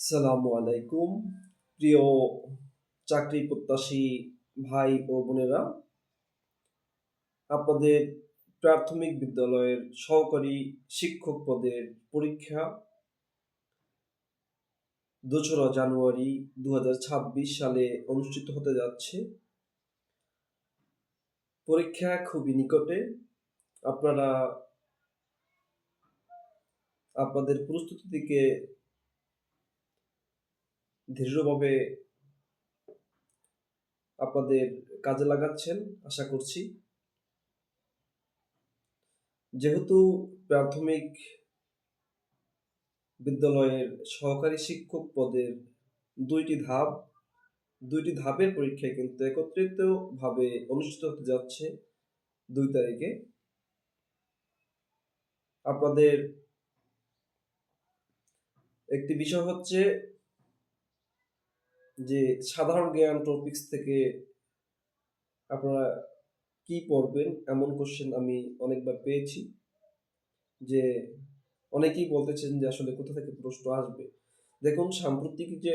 সালামু আলাইকুম। প্রিয় চাকরি প্রত্যাশী ভাই ও বোনেরা, আপনাদের প্রাথমিক বিদ্যালয়ের সহকারী শিক্ষক পদের পরীক্ষা দোসরা জানুয়ারি দু হাজার ছাব্বিশ সালে অনুষ্ঠিত হতে যাচ্ছে। পরীক্ষা খুবই নিকটে। আপনারা, আপনাদের প্রস্তুতি দিকে দৃঢ়ভাবে আপনাদের কাজে লাগাচ্ছেন, আশা করছি। যেহেতু প্রাথমিক বিদ্যালয়ের সহকারী শিক্ষক পদের দুইটি ধাপ, দুইটি ধাপের পরীক্ষা কিন্তু একত্রিতভাবে অনুষ্ঠিত হতে যাচ্ছে দুই তারিখে। আপনাদের একটি বিষয় হচ্ছে যে সাধারণ জ্ঞান টপিকস থেকে আপনারা কি পড়বেন? এমন কোশ্চেন আমি অনেকবার পেয়েছি যে অনেকেই বলতেছেন যে আসলে কোথা থেকে প্রশ্ন আসবে। দেখুন, সাম্প্রতিক যে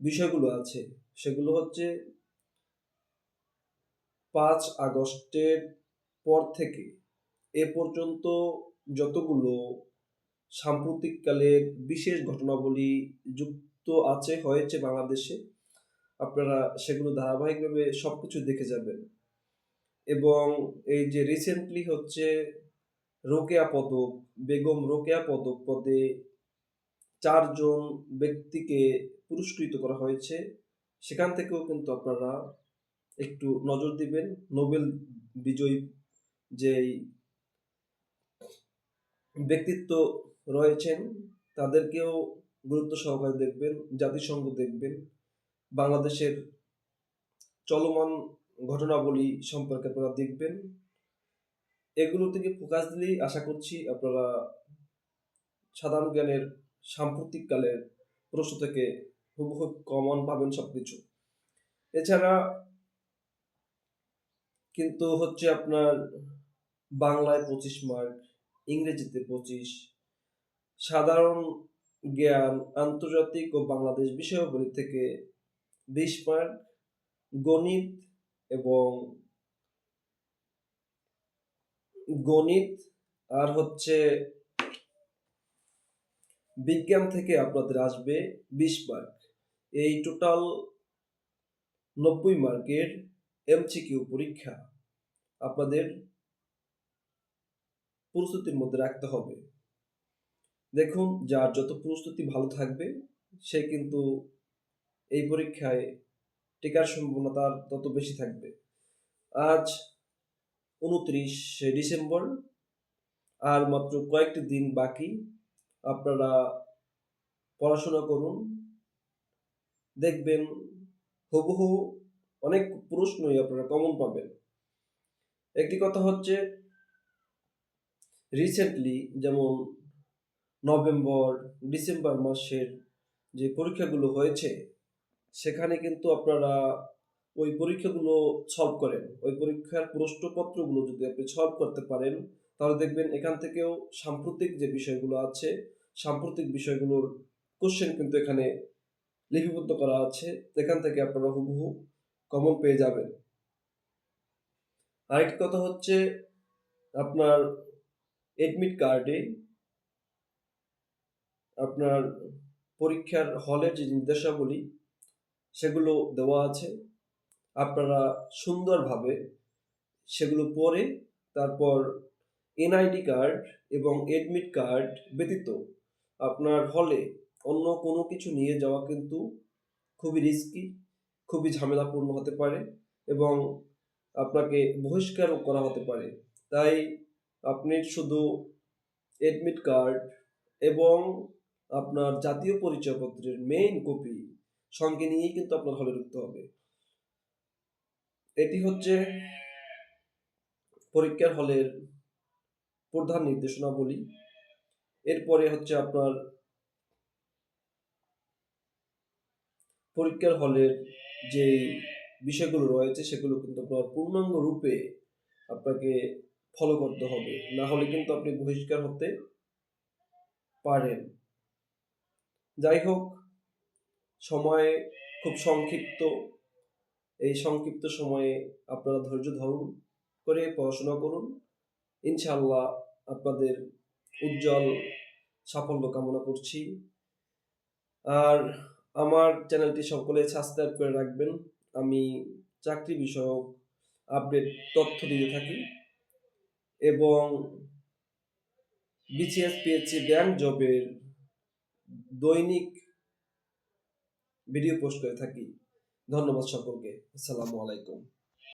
বিষয়গুলো আছে, সেগুলো হচ্ছে পাঁচ আগস্টের পর থেকে এ পর্যন্ত যতগুলো সাম্প্রতিককালের বিশেষ ঘটনাবলী যুক্ত আছে, হয়েছে বাংলাদেশে। আপনারা সেগুলো ধারাবাহিকভাবে সব কিছু দেখে যাবেন। এবং এই যে রিসেন্টলি হচ্ছে রোকেয়া পদক, বেগম রোকেয়া পদক পদে চারজন ব্যক্তিকে পুরস্কৃত করা হয়েছে। সেখান থেকেও কিন্তু আপনারা একটু নজর দিবেন। নোবেল বিজয়ী যেই ব্যক্তিত্ব রয়েছেন, তাদেরকেও গুরুত্ব সহকারে দেখবেন, জাতিসংঘ দেখবেন, বাংলাদেশের চলমান ঘটনাবলী সম্পর্কে আপনারা দেখবেন। এগুলো থেকে ফোকাস দিলেই আশা করছি আপনারা সাধারণ জ্ঞানের সাম্প্রতিককালের প্রশ্ন থেকে হুবহু কমন পাবেন সব কিছু এছাড়া কিন্তু হচ্ছে আপনার বাংলায় পঁচিশ মার্ক ইংরেজিতে পঁচিশ। সাধারণ জ্ঞান, আন্তর্জাতিক ও বাংলাদেশ বিষয়াবলী থেকে বিশ মার্ক গণিত এবং গণিত আর হচ্ছে বিজ্ঞান থেকে আপনাদের আসবে বিশ মার্ক। এই টোটাল নব্বই মার্কের এমসিকিউ পরীক্ষা। আপনাদের প্রস্তুতির মধ্যে রাখতে হবে। দেখুন, যার যত প্রস্তুতি ভালো থাকবে, সে কিন্তু এই পরীক্ষায় টিকার সম্ভাবনা তার তত বেশি থাকবে। আজ উনত্রিশ ডিসেম্বর, আর মাত্র কয়েকটি দিন বাকি। আপনারা পড়াশোনা করুন, দেখবেন হুবহু অনেক প্রশ্নই আপনারা কমন পাবেন। একটি কথা হচ্ছে রিসেন্টলি যেমন নভেম্বর ডিসেম্বর মাসের যে পরীক্ষাগুলো হয়েছে, সেখানে কিন্তু আপনারা ওই পরীক্ষাগুলো সলভ করেন। ওই পরীক্ষার প্রশ্নপত্রগুলো যদি আপনি সলভ করতে পারেন, তাহলে দেখবেন এখান থেকেও সাম্প্রতিক যে বিষয়গুলো আছে, সাম্প্রতিক বিষয়গুলোর কোশ্চেন কিন্তু এখানে লিপিবদ্ধ করা আছে। এখান থেকে আপনারা হুবহু কমন পেয়ে যাবেন। আরেকটি কথা হচ্ছে, আপনার এডমিট কার্ডে আপনার পরীক্ষার হলের যে নির্দেশাবলী, সেগুলো দেওয়া আছে। আপনারা সুন্দরভাবে সেগুলো পড়ে তারপর এনআইডি কার্ড এবং এডমিট কার্ড ব্যতীত আপনার হলে অন্য কোনো কিছু নিয়ে যাওয়া কিন্তু খুবই রিস্কি খুবই ঝামেলাপূর্ণ হতে পারে এবং আপনাকে বহিষ্কারও করা হতে পারে। তাই আপনি শুধু এডমিট কার্ড এবং আপনার জাতীয় পরিচয়পত্রের মেইন কপি সঙ্গে নিয়েই কিন্তু আপনার হলে ঢুকতে হবে। এটি হচ্ছে পরীক্ষার হলের প্রধান নির্দেশনাবলী। এরপরে হচ্ছে আপনার পরীক্ষার হলের যে বিষয়গুলো রয়েছে সেগুলো কিন্তু আপনার পূর্ণাঙ্গ রূপে আপনাকে ফলো করতে হবে। না হলে কিন্তু আপনি বহিষ্কার হতে পারেন। যাই হোক, সময় খুব সংক্ষিপ্ত। এই সংক্ষিপ্ত সময়ে আপনারা ধৈর্য ধরুন করে পড়াশোনা করুন। ইনশাআল্লাহ আপনাদের উজ্জ্বল সাফল্য কামনা করছি। আর আমার চ্যানেলটি সকলে সাবস্ক্রাইব করে রাখবেন। আমি চাকরি বিষয়ক আপডেট তথ্য দিতে থাকি। এবং বিসিএস পিএসসি ব্যাংক জবের দৈনিক ভিডিও পোস্ট করে থাকি। ধন্যবাদ সকলকে। আসসালামু আলাইকুম।